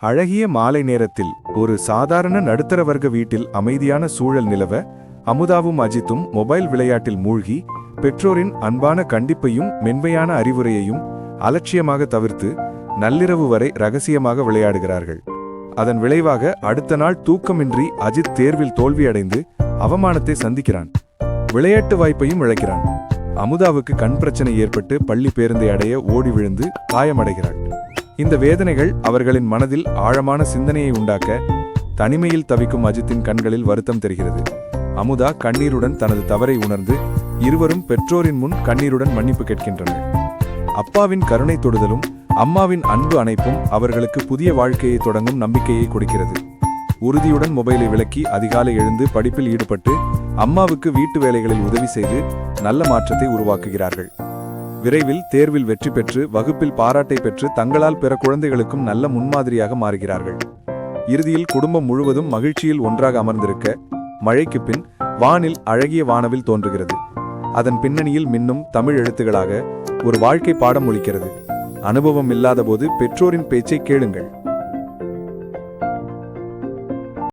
அழகிய மாலை நேரத்தில் ஒரு சாதாரண நடுத்தர வர்க்க வீட்டில் அமைதியான சூழல் நிலவ அமுதாவும் அஜித்தும் மொபைல் விளையாட்டில் மூழ்கி பெற்றோரின் அன்பான கண்டிப்பையும் மென்மையான அறிவுரையையும் அலட்சியமாக தவிர்த்து நள்ளிரவு வரை ரகசியமாக விளையாடுகிறார்கள். அதன் விளைவாக அடுத்த நாள் தூக்கமின்றி அஜித் தேர்வில் தோல்வியடைந்து அவமானத்தை சந்திக்கிறான். விளையாட்டு வாய்ப்பையும் இழக்கிறான். அமுதாவுக்கு கண் பிரச்சனை ஏற்பட்டு பள்ளி பேருந்தை அடைய ஓடி விழுந்து காயமடைகிறாள். இந்த வேதனைகள் அவர்களின் மனதில் ஆழமான சிந்தனையை உண்டாக்க தனிமையில் தவிக்கும் அஜித்தின் கண்களில் வருத்தம் தெரிகிறது. அமுதா கண்ணீருடன் தனது தவறை உணர்ந்து இருவரும் பெற்றோரின் முன் கண்ணீருடன் மன்னிப்பு கேட்கின்றனர். அப்பாவின் கருணை தொடுதலும் அம்மாவின் அன்பு அணைப்பும் அவர்களுக்கு புதிய வாழ்க்கையை தொடங்கும் நம்பிக்கையை கொடுக்கிறது. உறுதியுடன் மொபைலை விலக்கி அதிகாலை எழுந்து படிப்பில் ஈடுபட்டு அம்மாவுக்கு வீட்டு வேலைகளில் உதவி செய்து நல்ல மாற்றத்தை உருவாக்குகிறார்கள். விரைவில் தேர்வில் வெற்றி பெற்று வகுப்பில் பாராட்டை பெற்று தங்களால் பிற குழந்தைகளுக்கும் நல்ல முன்மாதிரியாக மாறுகிறார்கள். இறுதியில் குடும்பம் முழுவதும் மகிழ்ச்சியில் ஒன்றாக அமர்ந்திருக்க மழைக்கு பின் வானில் அழகிய வானவில் தோன்றுகிறது. அதன் பின்னணியில் மின்னும் தமிழ் எழுத்துகளாக ஒரு வாழ்க்கை பாடம் ஒலிக்கிறது. அனுபவம் இல்லாதபோது பெற்றோரின் பேச்சை கேளுங்கள்.